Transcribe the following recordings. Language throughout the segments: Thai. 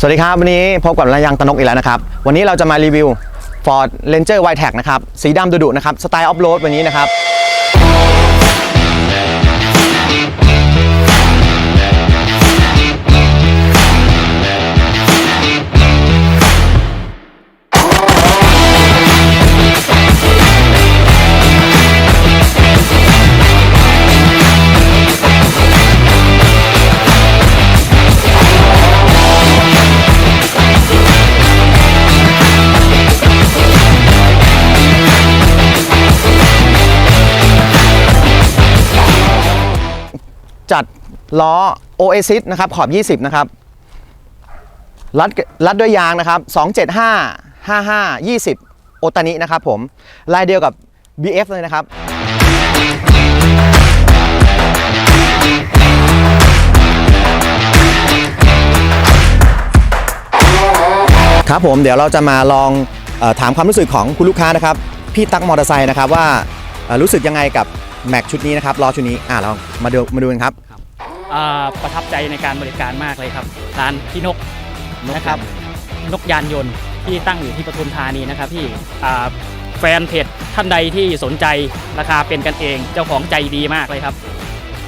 สวัสดีครับ วันนี้พบกับรายังตนกอีกแล้วนะครับ วันนี้เราจะมารีวิว Ford Ranger w i t e c นะครับ สีดำดุๆนะครับ สไตล์ออฟโรดวันนี้นะครับ จัดล้อ Oasis นะครับขอบ 20 นะครับรัดรัดด้วยยางนะครับ 275 55 20 โอตานินะครับผม ลายเดียวกับ BF เลยนะครับ ครับผมเดี๋ยวเราจะมาลองอถามความรู้สึกของคุณลูกค้านะครับ พี่ตั๊กมอเตอร์ไซค์นะครับว่ารู้สึกยังไงกับ แม็กชุดนี้นะครับล้อชุดนี้อ่าเรามาดูมาดูกันครับ อ่าประทับใจในการบริการมากเลยครับ ร้านพี่นกนะครับนกยานยนต์ที่ตั้งอยู่ที่ปทุมธานีนะครับพี่อ่าแฟนเพจท่านใดที่สนใจราคาเป็นกันเอง เจ้าของใจดีมากเลยครับ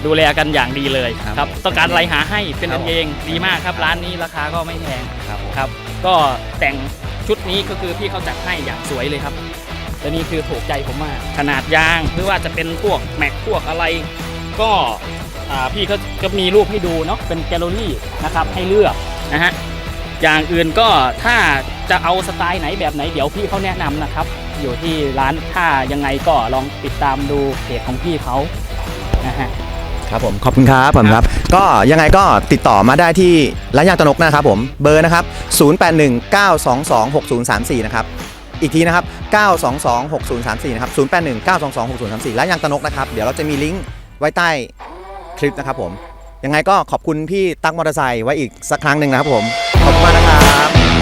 ดูแลกันอย่างดีเลยครับครับต้องการอะไรหาให้เป็นครักับนเองดีมากครับ ร้านนี้ราคาก็ไม่แพงครับครับ ก็แต่งชุดนี้ก็คือพี่เขาจัดให้อย่างสวยเลยครับ และนี่คือถูกใจผมมาก ขนาดยางหรือว่าจะเป็นพวกแม็กพวกอะไร ก็อ่าพี่เขาก็มีรูปให้ดูเนาะเป็นแกลเลอรี่นะครับให้เลือกนะฮะอย่างอื่นก็ถ้าจะเอาสไตล์ไหนแบบไหนเดี๋ยวพี่เขาแนะนำนะครับ อยู่ที่ร้านถ้ายังไงก็ลองติดตามดูเพจของพี่เขานะฮะครับผมขอบคุณครับผมครับ ก็ยังไงก็ติดต่อมาได้ที่ร้านยางตนกนะครับผมเบอร์นะครับ 0819226034 นะครับ อีกทีนะครับ 9226034 นะครับ 0819226034 และยังตนกนะครับ เดี๋ยวเราจะมีลิงก์ไว้ใต้คลิปนะครับผม ยังไงก็ขอบคุณพี่ตั๊กมอเตอร์ไซค์ไว้อีกสักครั้งหนึ่งนะครับผม ขอบคุณมากนะครับ